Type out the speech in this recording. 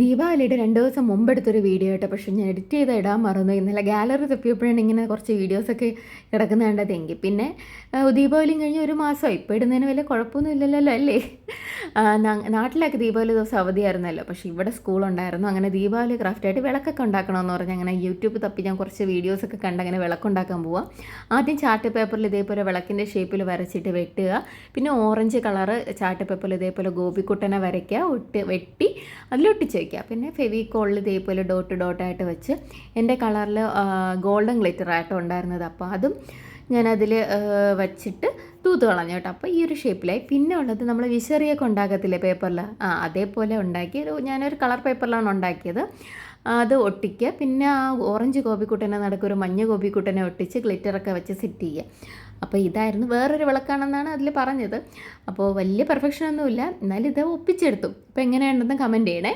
ദീപാവലിയുടെ രണ്ട് ദിവസം മുമ്പ് എടുത്തൊരു വീഡിയോ ആയിട്ട് പക്ഷേ ഞാൻ എഡിറ്റ് ചെയ്ത് ഇടാൻ മറന്നു. ഇന്നലെ ഗാലറി തപ്പിയപ്പോഴാണ് ഇങ്ങനെ കുറച്ച് വീഡിയോസൊക്കെ കിടക്കുന്ന കണ്ടതെങ്കിൽ പിന്നെ ദീപാവലിയും കഴിഞ്ഞ് ഒരു മാസമായി. ഇപ്പോൾ ഇടുന്നതിന് വലിയ കുഴപ്പമൊന്നും ഇല്ലല്ലോ അല്ലേ? നാട്ടിലൊക്കെ ദീപാവലി ദിവസം അവധിയായിരുന്നല്ലോ. പക്ഷേ ഇവിടെ സ്കൂളുണ്ടായിരുന്നു അങ്ങനെ ദീപാവലി ക്രാഫ്റ്റായിട്ട് വിളക്കൊക്കെ ഉണ്ടാക്കണമെന്ന് പറഞ്ഞ് അങ്ങനെ യൂട്യൂബ് തപ്പി ഞാൻ കുറച്ച് വീഡിയോസൊക്കെ കണ്ട് അങ്ങനെ വിളക്കുണ്ടാക്കാൻ പോവാം. ആദ്യം ചാർട്ട് പേപ്പറിൽ ഇതേപോലെ വിളക്കിന്റെ ഷേപ്പിൽ വരച്ചിട്ട് വെട്ടുക. പിന്നെ ഓറഞ്ച് കളറ് ചാർട്ട് പേപ്പറിൽ ഇതേപോലെ ഗോപിക്കുട്ടനെ വരയ്ക്കുക. ഒട്ട് വെട്ടി അതിലൊട്ടിച്ച് വയ്ക്കുക പിന്നെ ഫെവിക്കോളിൽ ഇതേപോലെ ഡോട്ട് ഡോട്ടായിട്ട് വെച്ച് എന്റെ കളറിൽ ഗോൾഡൻ ഗ്ലിറ്റർ ആയിട്ട് ഉണ്ടായിരുന്നത്. അപ്പോൾ അതും ഞാനതിൽ വച്ചിട്ട് തൂത്ത് കളഞ്ഞു കേട്ടോ. അപ്പോൾ ഈ ഒരു ഷേപ്പിലായി. പിന്നെ ഉള്ളത് നമ്മൾ വിശറിയൊക്കെ ഉണ്ടാക്കത്തില്ലേ പേപ്പറിൽ? ആ അതേപോലെ ഉണ്ടാക്കി. ഒരു ഞാനൊരു കളർ പേപ്പറിലാണ് ഉണ്ടാക്കിയത്. അത് ഒട്ടിക്കുക. പിന്നെ ആ ഓറഞ്ച് കോപ്പിക്കുട്ടനെ നടക്കുക. ഒരു മഞ്ഞ കോപ്പിക്കുട്ടനെ ഒട്ടിച്ച് ഗ്ലിറ്ററൊക്കെ വെച്ച് സെറ്റ് ചെയ്യുക. അപ്പോൾ ഇതായിരുന്നു വേറൊരു വിളക്കാണെന്നാണ് അതിൽ പറഞ്ഞത്. അപ്പോൾ വലിയ പെർഫെക്ഷനൊന്നുമില്ല. എന്നാലും ഇത് ഒപ്പിച്ചെടുത്തു. അപ്പോൾ എങ്ങനെയുണ്ടെന്ന് കമന്റ് ചെയ്യണേ.